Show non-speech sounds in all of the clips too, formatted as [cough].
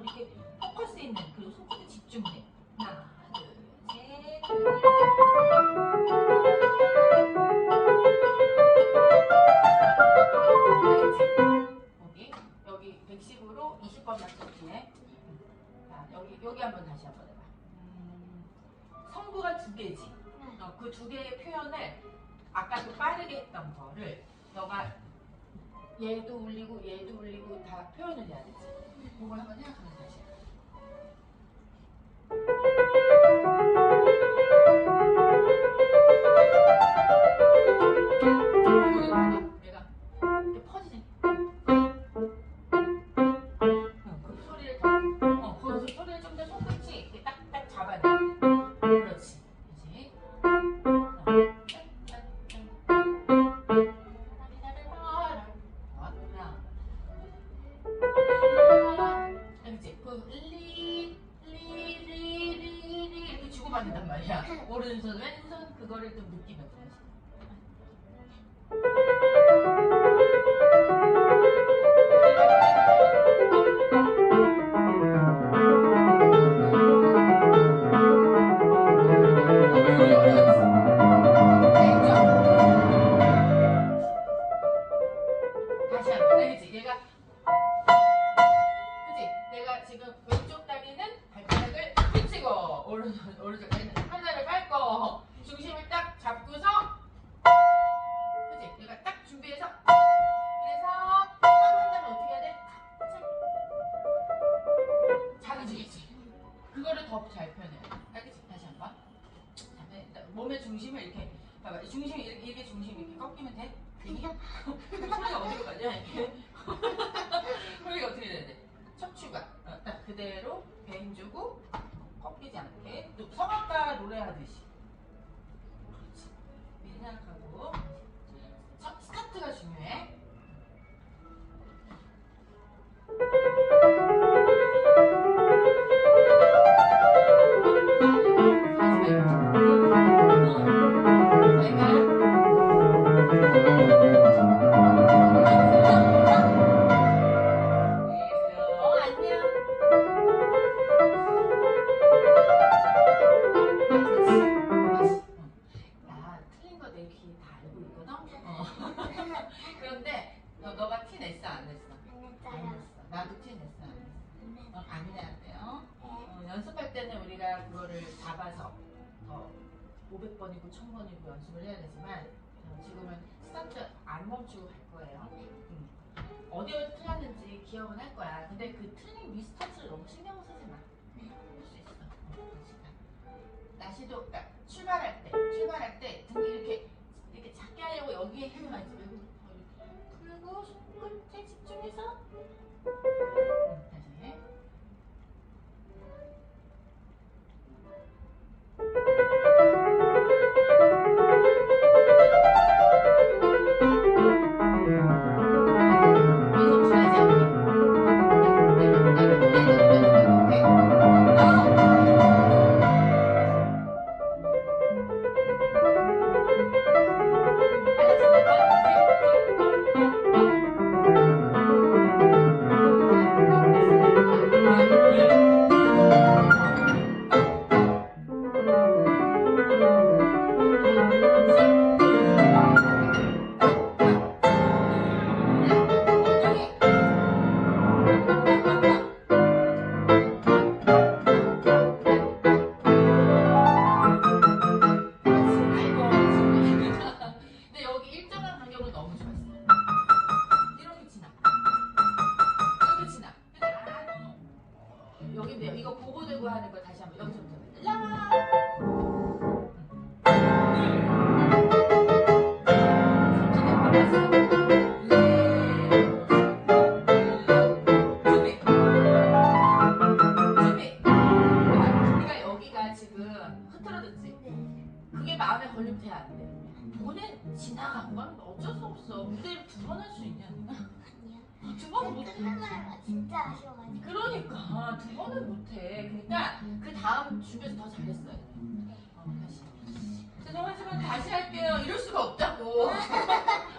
우리 이렇게 포커스 있는 그리고 속도도 집중돼. 하나, 둘, 셋. 여기 여기 110으로 20번 맞춰주네. 자, 여기 여기 한번 다시 한번 해봐. 음, 성구가 두 개지. 네. 어, 그두 개의 표현을 아까 그 빠르게 했던 거를 너가 얘도 울리고 얘도 울리고 다 표현을 해야 되지. Umur? 저는 왼손 그거를 좀 느끼면서 你们天。 그거를 잡아서 더 500번이고 1000번이고 연습을 해야 되지만 어, 지금은 스타트 안 멈추고 갈 거예요. 응. 어디에 틀렸는지 기억은 할 거야. 근데 그 틀린 미스터트를 너무 신경 쓰지 마. 네, 할수 있어. 어, 그러니까. 다시도 그러니까 출발할 때, 출발할 때 등 이렇게 이렇게 작게 하려고 여기에 힘을 많이 주고 풀고 손끝에 집중해서 응. 다음 주에서 더 잘했어요. 돼. 어, 다시. 죄송하지만 다시 할게요. 이럴 수가 없다고. [laughs]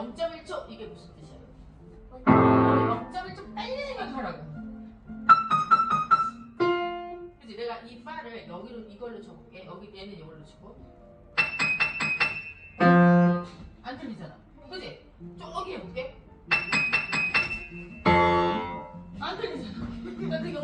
0.1초 이게 무슨 뜻이야? 0.1초 빨리 해결하라고. 그지 내가 이 파를 여기로 이걸로 쳐볼게. 여기 얘는 이걸로 치고. 안 들리잖아. 그지 저기 해볼게. 안 들리잖아. 나 되게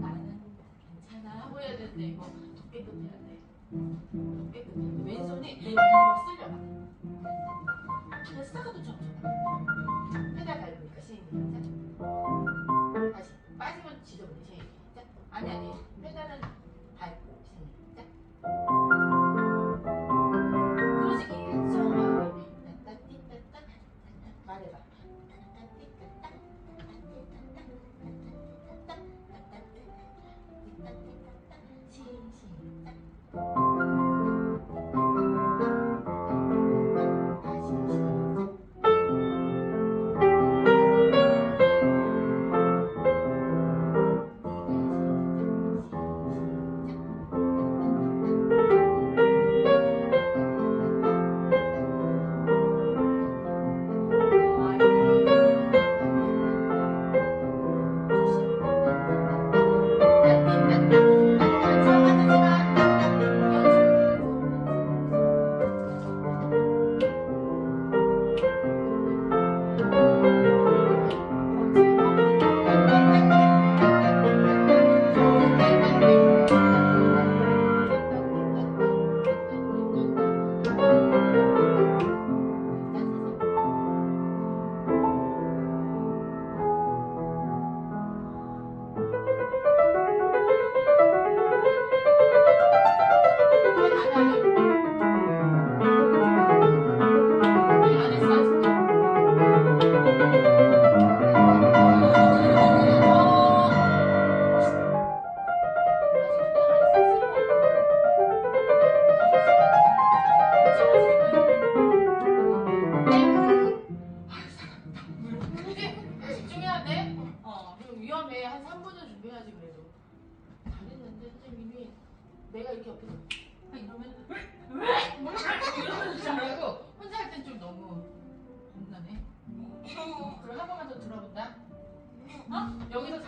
나는 괜찮아 하고 해야 되는데 이거 더 깨끗해야 돼. 더 깨끗해. 왼손이 이 발로 쓸려나. 근데 스타카도 점점. 페달 밟으니까 시인이 시작. 다시 빠지면 지저분해 시작. 아니 아니 페달은 밟고 시작.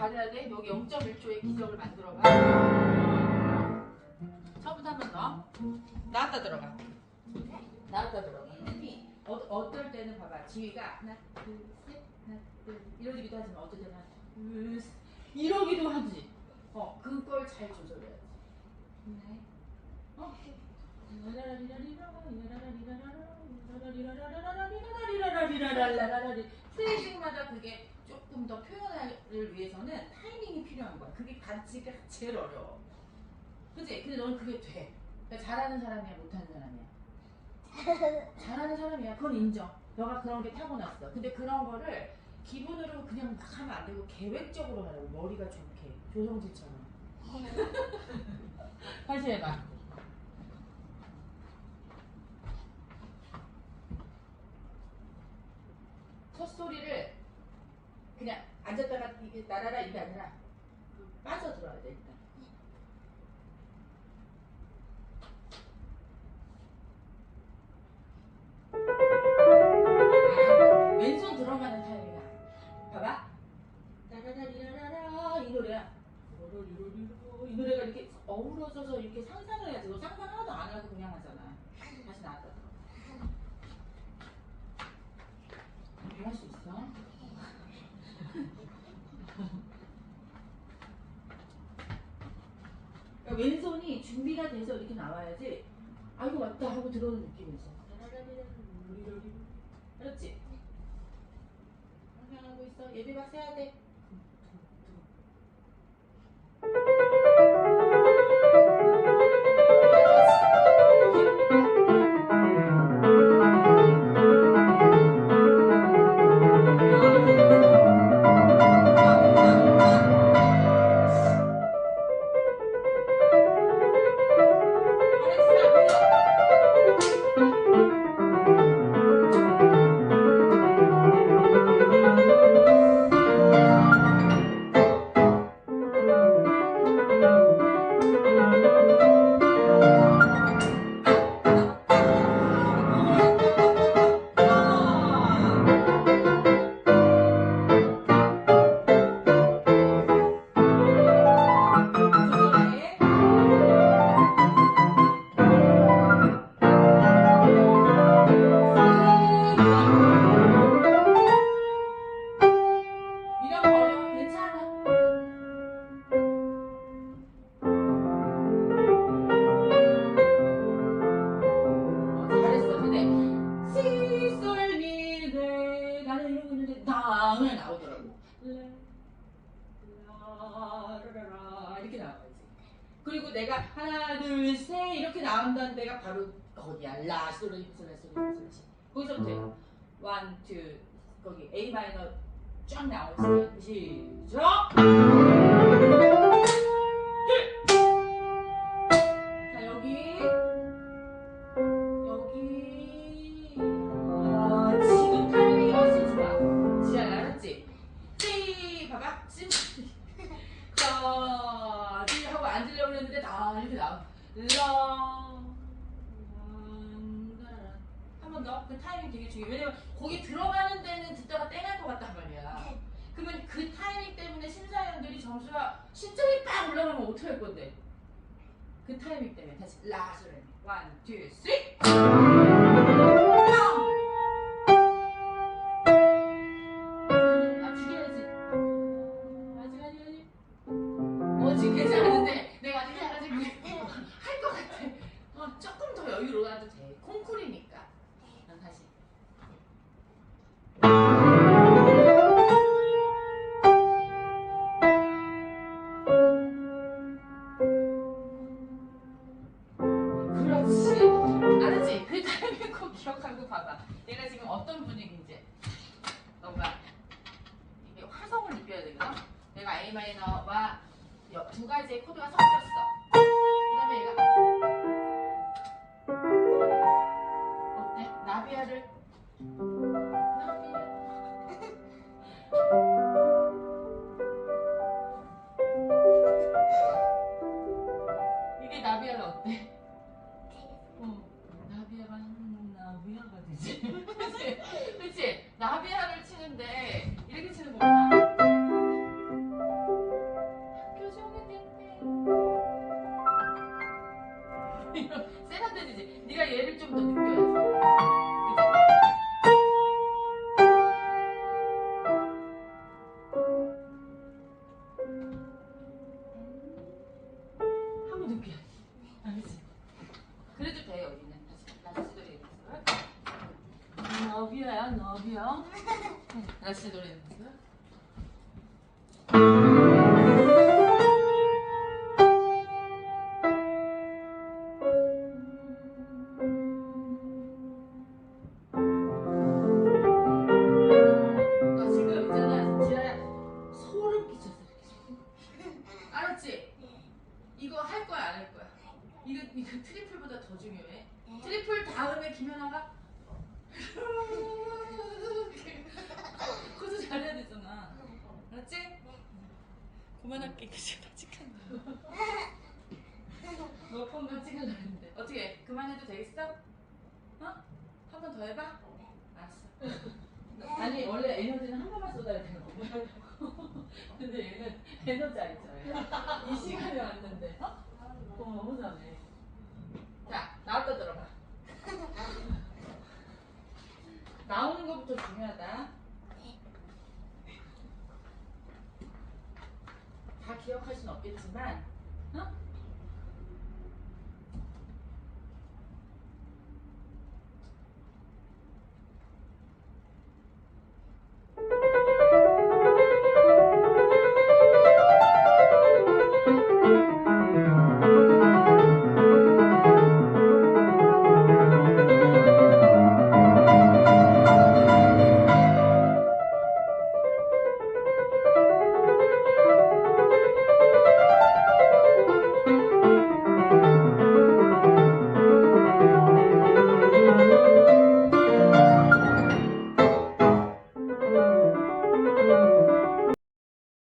잘해야돼 여기 0.1초의 기적을 만들어봐. 처음부터 한 번 더. 나왔다 들어가. 나왔다 들어가. 어, 어떨 때는 봐봐. 지휘가 하나 둘셋 하나 둘. 이러기도 하지만 어떨 때는 하나 둘셋. 이러기도 하지. 어 그걸 잘 조절해야지. 네. 어? 세식마다 그게 조금 더 표현을 위해서는 타이밍이 필요한 거야. 그게 반칙이 제일 어려워. 그지? 근데 넌 그게 돼. 그러니까 잘하는 사람이야, 못하는 사람이야. [laughs] 잘하는 사람이야. 그건 인정. 너가 그런 게 타고났어. 근데 그런 거를 기분으로 그냥 막 하면 안 되고 계획적으로 하라고. 머리가 좋게. 조성진처럼. [laughs] 다시 해봐. 첫 소리를 그냥 앉았다가 이게 나라라 이게 아니라 빠져들어야 돼 일단. 예비 바세야 돼. 거기 A 마이너 쫙 나오시면 음. 시작. A마이너와 두 가지의 코드가 섞였어. 그 다음에 얘가 어때? 나비아를 우리가 얘를 좀 더 느껴. 번 더 해봐? 알았어. 아니 원래 에너지는 한 번만 쏟아야 되는 거고 [laughs] 근데 얘는 에너지 알죠? 이 시간에 왔는데 어? 어 너무 잘해. 자 나왔다 들어봐. 나오는 것부터 중요하다. 다 기억할 순 없겠지만, 어?